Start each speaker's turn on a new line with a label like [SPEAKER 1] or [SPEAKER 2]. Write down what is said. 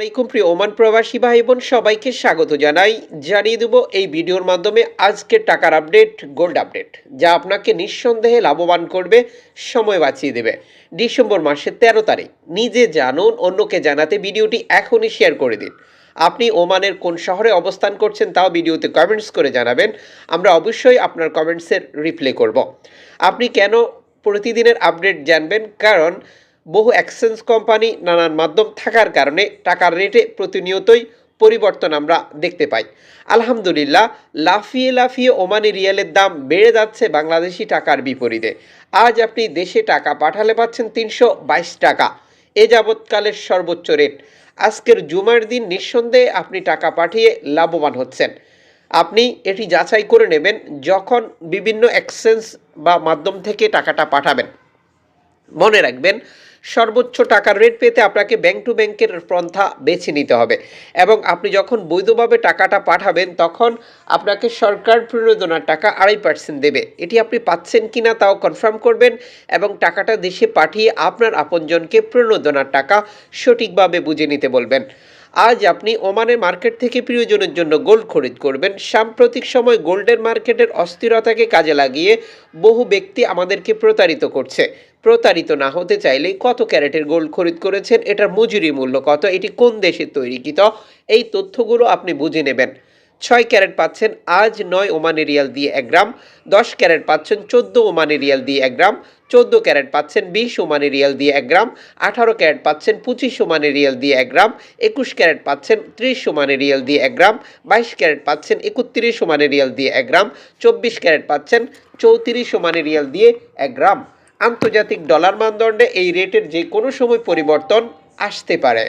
[SPEAKER 1] আলাইকুম প্রিয় ওমান প্রবাসী ভাই বোন সবাইকে স্বাগত জানাই। জানিয়ে দেব এই ভিডিওর মাধ্যমে আজকের টাকার আপডেট, গোল্ড আপডেট, যা আপনাকে নিঃসন্দেহে লাভবান করবে, সময় বাঁচিয়ে দেবে। ডিসেম্বর মাসের তেরো তারিখ, নিজে জানুন, অন্যকে জানাতে ভিডিওটি এখনই শেয়ার করে দিন। আপনি ওমানের কোন শহরে অবস্থান করছেন তাও ভিডিওতে কমেন্টস করে জানাবেন, আমরা অবশ্যই আপনার কমেন্টসের রিপ্লাই করব। আপনি কেন প্রতিদিনের আপডেট জানবেন? কারণ বহু এক্সচেঞ্জ কোম্পানি নানান মাধ্যম থাকার কারণে টাকার রেটে প্রতিনিয়তই পরিবর্তন আমরা দেখতে পাই। আলহামদুলিল্লাহ, লাফিয়ে লাফিয়ে ওমানি রিয়ালের দাম বেড়ে যাচ্ছে বাংলাদেশি টাকার বিপরীতে। আজ আপনি দেশে টাকা পাঠালে পাচ্ছেন তিনশো বাইশ টাকা। এ যাবৎকালের সর্বোচ্চ রেট আজকের জুমার দিন নিঃসন্দেহে আপনি টাকা পাঠিয়ে লাভবান হচ্ছেন। আপনি এটি যাচাই করে নেবেন যখন বিভিন্ন এক্সচেঞ্জ বা মাধ্যম থেকে টাকাটা পাঠাবেন। মনে রাখবেন, সর্বোচ্চ টাকার রেট পেতে আপনাকে ব্যাংক টু ব্যাংকের পন্থা বেছে নিতে হবে। এবং আপনি যখন বৈধভাবে টাকাটা পাঠাবেন, তখন আপনাকে সরকার প্রণোদনার টাকা আড়াই পার্সেন্ট দেবে। এটি আপনি পাচ্ছেন কি না তাও কনফার্ম করবেন এবং টাকাটা দেশে পাঠিয়ে আপনার আপনজনকে প্রণোদনার টাকা সঠিকভাবে বুঝে নিতে বলবেন। আজ আপনি ওমানের মার্কেট থেকে প্রিয়জনের জন্য গোল্ড খরিদ করবেন। সাম্প্রতিক সময় গোল্ডের মার্কেটের অস্থিরতাকে কাজে লাগিয়ে বহু ব্যক্তি আমাদেরকে প্রতারিত করছে। প্রতারিত না হতে চাইলে কত ক্যারেটের গোল্ড খরিদ করেছেন, এটার মজুরি মূল্য কত, এটি কোন দেশে তৈরিকৃত এই তথ্যগুলো আপনি বুঝে নেবেন। ছয় ক্যারেট পাচ্ছেন আজ, নয় ওমানি রিয়াল দিয়ে এক গ্রাম, দশ ক্যারেট পাচ্ছেন চোদ্দ ওমানি রিয়াল দিয়ে এক গ্রাম, চোদ্দ ক্যারেট পাচ্ছেন বিশ ওমানে রিয়াল দিয়ে এক গ্রাম, আঠারো ক্যারেট পাচ্ছেন পঁচিশ ওমানি রিয়াল দিয়ে এক গ্রাম, একুশ ক্যারেট পাচ্ছেন ত্রিশ ওমানি রিয়াল দিয়ে এক গ্রাম, বাইশ ক্যারেট পাচ্ছেন একত্রিশ ওমানি রিয়াল দিয়ে এক গ্রাম, চব্বিশ ক্যারেট পাচ্ছেন চৌত্রিশ ওমানি রিয়াল দিয়ে এক গ্রাম। আন্তর্জাতিক ডলার মানদণ্ডে এই রেটের যে কোনো সময় পরিবর্তন আসতে পারে।